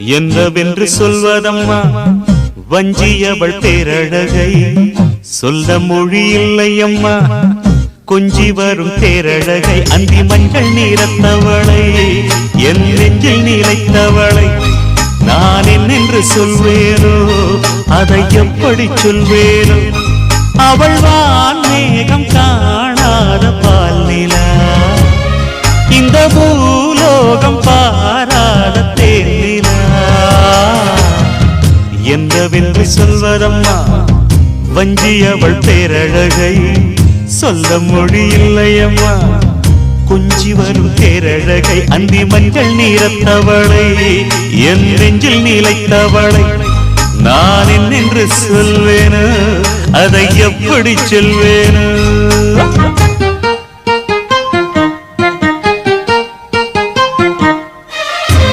என்னவென்று சொல்வதம்மா? வஞ்சியவள் பேரழகை சொல்ல மொழி இல்லை அம்மா கொஞ்சி வரும் பேரழகை அந்தி மஞ்சள் நீரத்தவளை என் நெஞ்சில் நிலைத்தவளை. நான் என்னென்று சொல்வேனோ? அதை எப்படி சொல்வேனோ? அவள் வான் மேகம் காணாத பால் நிலா இந்த பூலோகம் பாராத எந்த வில்வி சொல்வதம்மா? வஞ்சியவள் பேரழகை சொல்ல மொழி இல்லையம்மா கொஞ்சி வரும் பேரழகை அந்தி மஞ்சள் நீரத்தவளை என் நெஞ்சில் நிலைத்தவளை. நான் என்னென்று சொல்வேனு? அதை எப்படி சொல்வேனு?